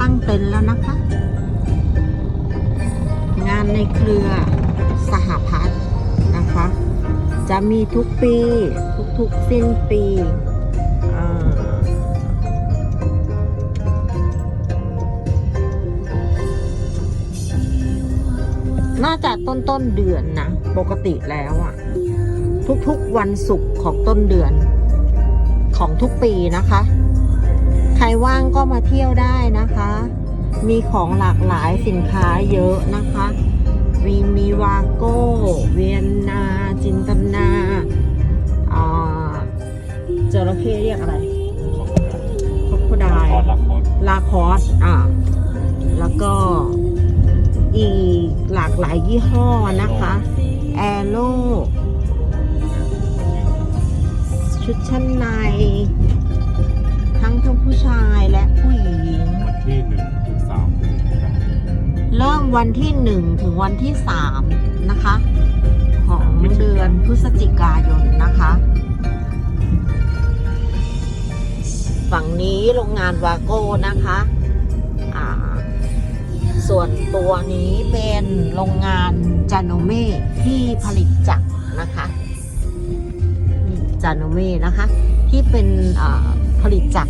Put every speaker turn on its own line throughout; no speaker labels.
ตั้งเต็นท์แล้วนะคะ งานในเครือสหพัฒน์นะคะ จะมีทุกปี ทุกๆสิ้นปีน่าจะต้นต้นเดือนนะ ปกติแล้วอะทุกๆวันศุกร์ของต้นเดือนของทุกปีนะคะ รว่างก็มาเที่ยวได้นะคะ มีของหลากหลายสินค้าเยอะนะคะมีมีวาโก้ เวียนนา จินตนาอ่าจระเข้เรียกอะไรคอคดาย
คอร์ดละคอร์ด
ลาคอสอ่าแล้วก็อีกหลากหลายยี่ห้อนะคะ แอโ o ชุดชั้นใน
วันที่หนึ่งถึง
วันที่สามนะคะ ของเดือนพฤศจิกายนนะคะ ฝั่งนี้โรงงานวาโก้นะคะส่วนตัวนี้เป็นโรงงานจานเม่ที่ผลิตจักรนะคะจานเม่นะคะ ที่เป็นผลิตจัก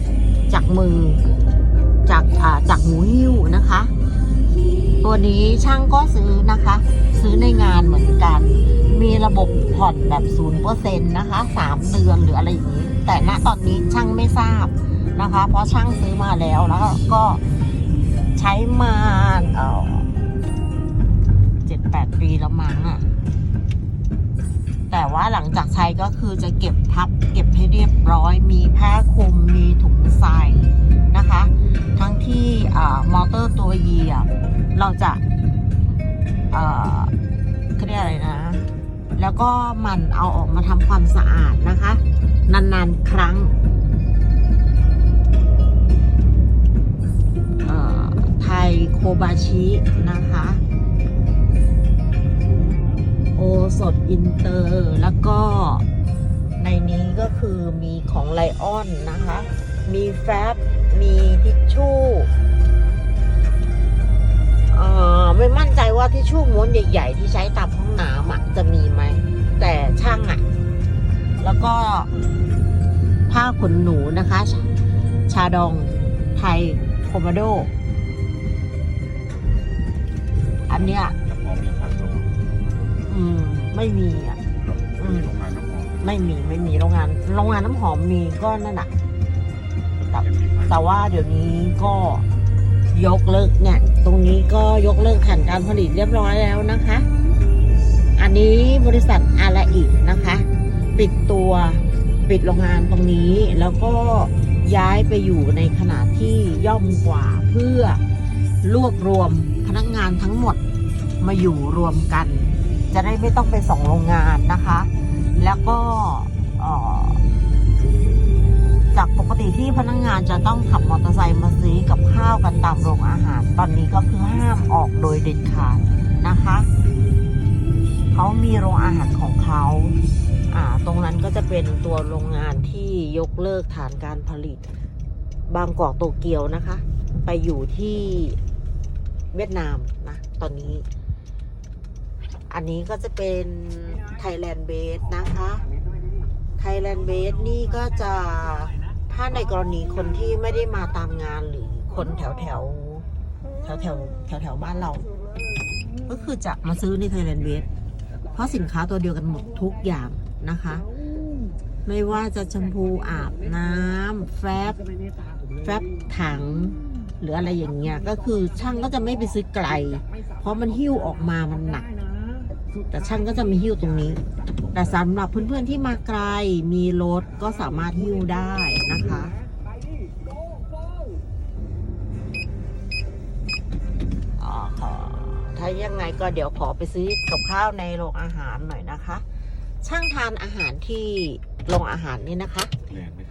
จากมือจากจากหมูหิ้วนะคะ ตัวนี้ช่างก็ซื้อนะคะ ซื้อในงานเหมือนกัน มีระบบผ่อนแบบศูนย์เปอร์เซ็นต์นะคะสามเดือนหรืออะไรอย่างนี้ แต่ณตอนนี้ช่างไม่ทราบนะคะ เพราะช่างซื้อมาแล้วแล้วก็ใช้มาเออเจ็ดแปดปีแล้วมั้งอะ่ะ ว่าหลังจากใช้ก็คือจะเก็บพับ เก็บให้เรียบร้อย มีผ้าคลุมมีถุงใส่นะคะ ทั้งที่มอเตอร์ตัวเยีอะเราจะเอ่อเขาเรียกอะไรนะ แล้วก็มันเอาออกมาทำความสะอาดนะคะ นานๆครั้งเอ่อไทยโคบาชินะคะ ดอินเตอร์ แล้วก็ในนี้ก็คือมีของไลออนนะคะ มีแฟบมีทิชชู่เอ่อไม่มั่นใจว่าทิชชู่ม้วนใหญ่ๆ ที่ใช้ตามห้องน้ำอะจะมีไหม แต่ช่างอะ แล้วก็ผ้าขนหนูนะคะ ชาชาดองไทยโคมาโด อันเนี้ย
จะพอมีคันโด
อืม ไม่มีอะอืม
โรงงานน้ำหอม
ไม่มีไม่มีโรงงานโรงงานน้ำหอมมีก็นั่นแหะ
แต่มีคัน
แต่ว่าเดี๋ยวนี้ก็ยกเลิกเนี่ย ตรงนี้ก็ยกเลิกแผนการผลิตเรียบร้อยแล้วนะคะ อันนี้บริษัทอาราอินะคะ ปิดตัวปิดโรงงานตรงนี้ แล้วก็ย้ายไปอยู่ในขนาดที่ย่อมกว่าเพื่อรวบรวมพนักงานทั้งหมดมาอยู่รวมกัน จะได้ไม่ต้องไปสองโรงงานนะคะ แล้วก็จากปกติที่พนักงงานจะต้องขับมอเตอร์ไซค์มาซื้อกับข้าวกันตามโรงอาหาร ตอนนี้ก็คือห้ามออกโดยเด็ดขาดนะคะ เขามีโรงอาหารของเขาอ่าตรงนั้นก็จะเป็นตัวโรงงานที่ยกเลิกฐานการผลิต บางกอกโตเกียวนะคะ ไปอยู่ที่เวียดนามนะ ตอนนี้ อันนี้ก็จะเป็น Thailand Base นะคะ Thailand Base นี่ก็จะถ้าในกรณีคนที่ไม่ได้มาตามงานหรือคนแถวแถวแถวแถวแถวแถวบ้านเรา ก็คือจะมาซื้อใน Thailand Base เพราะสินค้าตัวเดียวกันหมดทุกอย่างนะคะ ไม่ว่าจะแชมพูอาบน้ำแฟบแฟบถัง หรืออะไรอย่างเงี้ย ก็คือช่างก็จะไม่ไปซื้อไกล เพราะมันหิ้วออกมามันหนัก แต่ช่างก็จะมีหิ้วตรงนี้ แต่สำหรับเพื่อนๆที่มาไกลมีรถก็สามารถหิ้วได้นะคะขอถ้ายังไงก็เดี๋ยวขอไปซื้อกับข้าวในโรงอาหารหน่อยนะคะ ช่างทานอาหารที่โรงอาหารนี่นะคะ
แลนด์ไม่